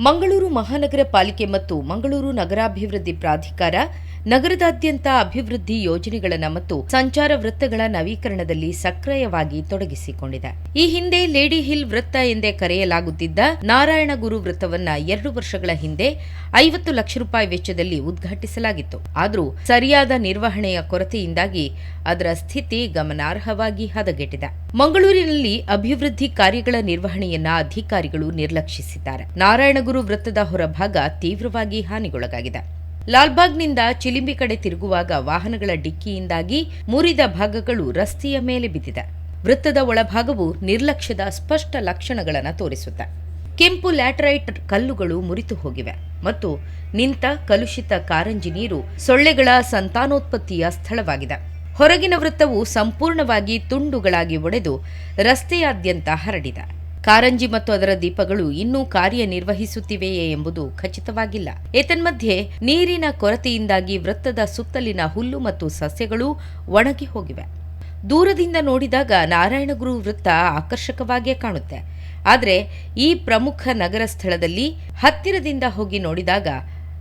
ಮಂಗಳೂರು ಮಹಾನಗರ ಪಾಲಿಕೆ ಮತ್ತು ಮಂಗಳೂರು ನಗರಾಭಿವೃದ್ಧಿ ಪ್ರಾಧಿಕಾರ ನಗರದಾದ್ಯಂತ ಅಭಿವೃದ್ಧಿ ಯೋಜನೆಗಳನ್ನು ಮತ್ತು ಸಂಚಾರ ವೃತ್ತಗಳ ನವೀಕರಣದಲ್ಲಿ ಸಕ್ರಿಯವಾಗಿ ತೊಡಗಿಸಿಕೊಂಡಿದೆ. ಈ ಹಿಂದೆ ಲೇಡಿ ಹಿಲ್ ವೃತ್ತ ಎಂದೇ ಕರೆಯಲಾಗುತ್ತಿದ್ದ ನಾರಾಯಣಗುರು ವೃತ್ತವನ್ನ ಎರಡು ವರ್ಷಗಳ ಹಿಂದೆ ಐವತ್ತು ಲಕ್ಷ ರೂಪಾಯಿ ವೆಚ್ಚದಲ್ಲಿ ಉದ್ಘಾಟಿಸಲಾಗಿತ್ತು. ಆದರೂ ಸರಿಯಾದ ನಿರ್ವಹಣೆಯ ಕೊರತೆಯಿಂದಾಗಿ ಅದರ ಸ್ಥಿತಿ ಗಮನಾರ್ಹವಾಗಿ ಹದಗೆಟ್ಟಿದೆ. ಮಂಗಳೂರಿನಲ್ಲಿ ಅಭಿವೃದ್ಧಿ ಕಾರ್ಯಗಳ ನಿರ್ವಹಣೆಯನ್ನ ಅಧಿಕಾರಿಗಳು ನಿರ್ಲಕ್ಷಿಸಿದ್ದಾರೆ. ನಾರಾಯಣಗುರು ವೃತ್ತದ ಹೊರಭಾಗ ತೀವ್ರವಾಗಿ ಹಾನಿಗೊಳಗಾಗಿದೆ. ಲಾಲ್ಬಾಗ್ನಿಂದ ಚಿಲಿಂಬಿ ಕಡೆ ತಿರುಗುವಾಗ ವಾಹನಗಳ ಡಿಕ್ಕಿಯಿಂದಾಗಿ ಮುರಿದ ಭಾಗಗಳು ರಸ್ತೆಯ ಮೇಲೆ ಬಿದ್ದಿದೆ. ವೃತ್ತದ ಒಳಭಾಗವು ನಿರ್ಲಕ್ಷ್ಯದ ಸ್ಪಷ್ಟ ಲಕ್ಷಣಗಳನ್ನು ತೋರಿಸುತ್ತೆ. ಕೆಂಪು ಲ್ಯಾಟರೈಟ್ ಕಲ್ಲುಗಳು ಮುರಿತು ಹೋಗಿವೆ ಮತ್ತು ನಿಂತ ಕಲುಷಿತ ಕಾರಂಜಿ ನೀರು ಸೊಳ್ಳೆಗಳ ಸಂತಾನೋತ್ಪತ್ತಿಯ ಸ್ಥಳವಾಗಿದೆ. ಹೊರಗಿನ ವೃತ್ತವು ಸಂಪೂರ್ಣವಾಗಿ ತುಂಡುಗಳಾಗಿ ಒಡೆದು ರಸ್ತೆಯಾದ್ಯಂತ ಹರಡಿದೆ. ಕಾರಂಜಿ ಮತ್ತು ಅದರ ದೀಪಗಳು ಇನ್ನೂ ಕಾರ್ಯನಿರ್ವಹಿಸುತ್ತಿವೆಯೇ ಎಂಬುದು ಖಚಿತವಾಗಿಲ್ಲ. ಏತನ್ಮಧ್ಯೆ, ನೀರಿನ ಕೊರತೆಯಿಂದಾಗಿ ವೃತ್ತದ ಸುತ್ತಲಿನ ಹುಲ್ಲು ಮತ್ತು ಸಸ್ಯಗಳು ಒಣಗಿ ಹೋಗಿವೆ. ದೂರದಿಂದ ನೋಡಿದಾಗ ನಾರಾಯಣಗುರು ವೃತ್ತ ಆಕರ್ಷಕವಾಗಿಯೇ ಕಾಣುತ್ತೆ. ಆದರೆ, ಈ ಪ್ರಮುಖ ನಗರ ಸ್ಥಳದಲ್ಲಿ ಹತ್ತಿರದಿಂದ ಹೋಗಿ ನೋಡಿದಾಗ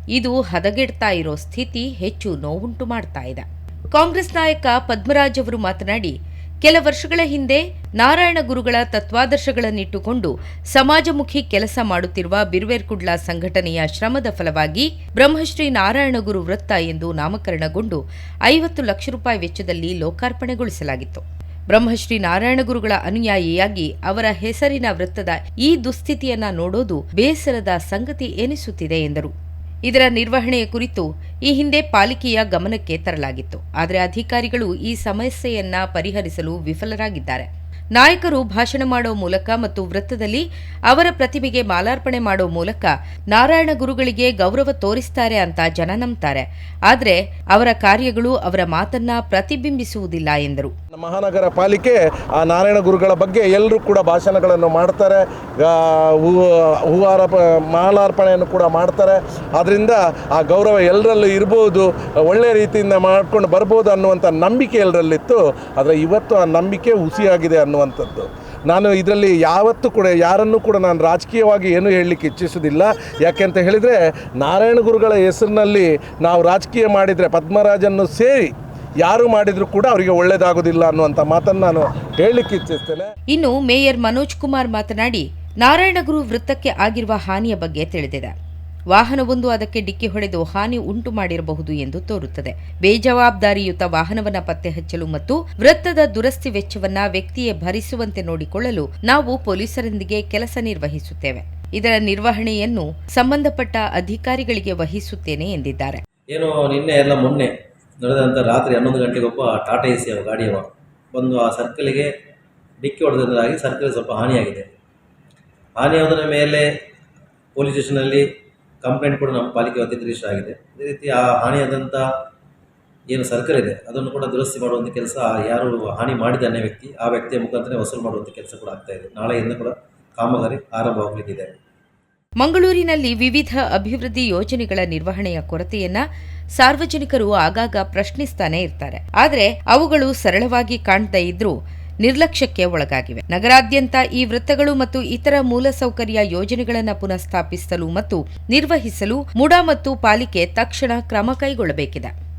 ಇದು ಹದಗೆಡ್ತಾ ಇರೋ ಸ್ಥಿತಿ ಹೆಚ್ಚು ನೋವುಂಟು ಮಾಡ್ತಾ ಇದೆ. ಕಾಂಗ್ರೆಸ್ ನಾಯಕ ಪದ್ಮರಾಜ್ ಅವರು ಮಾತನಾಡಿ ಕೆಲ ವರ್ಷಗಳ ಹಿಂದೆ ನಾರಾಯಣ ಗುರುಗಳ ತತ್ವಾದರ್ಶಗಳನ್ನಿಟ್ಟುಕೊಂಡು ಸಮಾಜಮುಖಿ ಕೆಲಸ ಮಾಡುತ್ತಿರುವ ಬಿರ್ವೇರ್ಕುಡ್ಲ ಸಂಘಟನೆಯ ಶ್ರಮದ ಫಲವಾಗಿ ಬ್ರಹ್ಮಶ್ರೀ ನಾರಾಯಣ ಗುರು ವೃತ್ತ ಎಂದು ನಾಮಕರಣಗೊಂಡು ಐವತ್ತು ಲಕ್ಷ ರೂಪಾಯಿ ವೆಚ್ಚದಲ್ಲಿ ಲೋಕಾರ್ಪಣೆಗೊಳಿಸಲಾಗಿತ್ತು. ಬ್ರಹ್ಮಶ್ರೀ ನಾರಾಯಣ ಗುರುಗಳ ಅನುಯಾಯಿಯಾಗಿ ಅವರ ಹೆಸರಿನ ವೃತ್ತದ ಈ ದುಸ್ಥಿತಿಯನ್ನ ನೋಡೋದು ಬೇಸರದ ಸಂಗತಿ ಎನಿಸುತ್ತಿದೆ ಎಂದರು. ಇದರ ನಿರ್ವಹಣೆಯ ಕುರಿತು ಈ ಹಿಂದೆ ಪಾಲಿಕೆಯ ಗಮನಕ್ಕೆ ತರಲಾಗಿತ್ತು. ಆದರೆ ಅಧಿಕಾರಿಗಳು ಈ ಸಮಸ್ಯೆಯನ್ನ ಪರಿಹರಿಸಲು ವಿಫಲರಾಗಿದ್ದಾರೆ. ನಾಯಕರು ಭಾಷಣ ಮಾಡೋ ಮೂಲಕ ಮತ್ತು ವೃತ್ತದಲ್ಲಿ ಅವರ ಪ್ರತಿಭೆಗೆ ಮಾಲಾರ್ಪಣೆ ಮಾಡೋ ಮೂಲಕ ನಾರಾಯಣ ಗುರುಗಳಿಗೆ ಗೌರವ ತೋರಿಸ್ತಾರೆ ಅಂತ ಜನ ನಂಬ್ತಾರೆ. ಆದರೆ ಅವರ ಕಾರ್ಯಗಳು ಅವರ ಮಾತನ್ನ ಪ್ರತಿಬಿಂಬಿಸುವುದಿಲ್ಲ ಎಂದರು. ಮಹಾನಗರ ಪಾಲಿಕೆ, ಆ ನಾರಾಯಣ ಗುರುಗಳ ಬಗ್ಗೆ ಎಲ್ಲರೂ ಕೂಡ ಭಾಷಣಗಳನ್ನು ಮಾಡ್ತಾರೆ. ಹೂ, ಹೂವಾರ, ಮಾಲಾರ್ಪಣೆಯನ್ನು ಕೂಡ ಮಾಡ್ತಾರೆ. ಆದ್ದರಿಂದ ಆ ಗೌರವ ಎಲ್ಲರಲ್ಲೂ ಇರ್ಬೋದು ಒಳ್ಳೆಯ ರೀತಿಯಿಂದ ಮಾಡ್ಕೊಂಡು ಬರ್ಬೋದು ಅನ್ನುವಂಥ ನಂಬಿಕೆ ಎಲ್ಲರಲ್ಲಿತ್ತು ಆದರೆ ಇವತ್ತು ಆ ನಂಬಿಕೆ ಹುಸಿಯಾಗಿದೆ ಅನ್ನುವಂಥದ್ದು. ನಾನು ಇದರಲ್ಲಿ ಯಾವತ್ತೂ ಕೂಡ, ಯಾರನ್ನು ಕೂಡ ನಾನು ರಾಜಕೀಯವಾಗಿ ಏನೂ ಹೇಳಲಿಕ್ಕೆ ಇಚ್ಛಿಸೋದಿಲ್ಲ. ಯಾಕೆ ಅಂತ ಹೇಳಿದರೆ, ನಾರಾಯಣ ಗುರುಗಳ ಹೆಸರಿನಲ್ಲಿ ನಾವು ರಾಜಕೀಯ ಮಾಡಿದರೆ ಪದ್ಮರಾಜನ್ನು ಸೇರಿ ಯಾರು ಮಾಡಿದ್ರು ಕೂಡ ಅವರಿಗೆ ಒಳ್ಳೆಯದಾಗೋದಿಲ್ಲ ಅನ್ನುವಂತ ಮಾತನ್ನು ನಾನು ಹೇಳಲಿಕ್ಕೆ ಇಚ್ಛಿಸ್ತೇನೆ. ಇನ್ನು ಮೇಯರ್ ಮನೋಜ್ ಕುಮಾರ್ ಮಾತನಾಡಿ ನಾರಾಯಣಗುರು ವೃತ್ತಕ್ಕೆ ಆಗಿರುವ ಹಾನಿಯ ಬಗ್ಗೆ ತಿಳಿದಿದೆ. ವಾಹನವೊಂದು ಅದಕ್ಕೆ ಡಿಕ್ಕಿ ಹೊಡೆದು ಹಾನಿ ಉಂಟು ಮಾಡಿರಬಹುದು ಎಂದು ತೋರುತ್ತದೆ. ಬೇಜವಾಬ್ದಾರಿಯುತ ವಾಹನವನ್ನ ಪತ್ತೆ ಹಚ್ಚಲು ಮತ್ತು ವೃತ್ತದ ದುರಸ್ತಿ ವೆಚ್ಚವನ್ನ ವ್ಯಕ್ತಿಯೇ ಭರಿಸುವಂತೆ ನೋಡಿಕೊಳ್ಳಲು ನಾವು ಪೊಲೀಸರೊಂದಿಗೆ ಕೆಲಸ ನಿರ್ವಹಿಸುತ್ತೇವೆ. ಇದರ ನಿರ್ವಹಣೆಯನ್ನು ಸಂಬಂಧಪಟ್ಟ ಅಧಿಕಾರಿಗಳಿಗೆ ವಹಿಸುತ್ತೇನೆ ಎಂದಿದ್ದಾರೆ. ಏನು ನಿನ್ನೆ ಎಲ್ಲ ಮೊನ್ನೆ ನಡೆದಂಥ ರಾತ್ರಿ ಹನ್ನೊಂದು ಗಂಟೆಗೊಬ್ಬ ಟಾಟಾ ಎ ಸಿ ಅವ. ಗಾಡಿಯವ ಬಂದು ಆ ಸರ್ಕಲಿಗೆ ಡಿಕ್ಕಿ ಹೊಡೆದಿದ್ದಾಗಿ ಸರ್ಕಲ್ ಸ್ವಲ್ಪ ಹಾನಿಯಾಗಿದೆ. ಹಾನಿಯಾದ ಮೇಲೆ ಪೊಲೀಸ್ ಸ್ಟೇಷನಲ್ಲಿ ಕಂಪ್ಲೇಂಟ್ ಕೂಡ ನಮ್ಮ ಪಾಲಿಕೆ ವತಿಯಿಂದ ರಿಜಿಸ್ಟರ್ ಆಗಿದೆ. ಅದೇ ರೀತಿ ಆ ಹಾನಿಯಾದಂಥ ಏನು ಸರ್ಕಲ್ ಇದೆ, ಅದನ್ನು ಕೂಡ ದುರಸ್ತಿ ಮಾಡುವಂಥ ಕೆಲಸ ಯಾರು ಹಾನಿ ಮಾಡಿದ್ದಾನೆ ವ್ಯಕ್ತಿ, ಆ ವ್ಯಕ್ತಿಯ ಮುಖಾಂತರ ವಸೂಲು ಮಾಡುವಂಥ ಕೆಲಸ ಕೂಡ ಆಗ್ತಾ ಇದೆ. ನಾಳೆಯಿಂದ ಕೂಡ ಕಾಮಗಾರಿ ಆರಂಭವಾಗಲಿದೆ ಮಂಗಳೂರಿನಲ್ಲಿ ವಿವಿಧ ಅಭಿವೃದ್ಧಿ ಯೋಜನೆಗಳ ನಿರ್ವಹಣೆಯ ಕೊರತೆಯನ್ನ ಸಾರ್ವಜನಿಕರು ಆಗಾಗ ಪ್ರಶ್ನಿಸ್ತಾನೆ ಇರ್ತಾರೆ. ಆದರೆ ಅವುಗಳು ಸರಳವಾಗಿ ಕಾಣ್ತಾ ಇದ್ರೂ ನಿರ್ಲಕ್ಷ್ಯಕ್ಕೆ ಒಳಗಾಗಿವೆ. ನಗರಾದ್ಯಂತ ಈ ವೃತ್ತಗಳು ಮತ್ತು ಇತರ ಮೂಲಸೌಕರ್ಯ ಯೋಜನೆಗಳನ್ನು ಪುನಃಸ್ಥಾಪಿಸಲು ಮತ್ತು ನಿರ್ವಹಿಸಲು ಮುಡಾ ಮತ್ತು ಪಾಲಿಕೆ ತಕ್ಷಣ ಕ್ರಮ ಕೈಗೊಳ್ಳಬೇಕಿದೆ.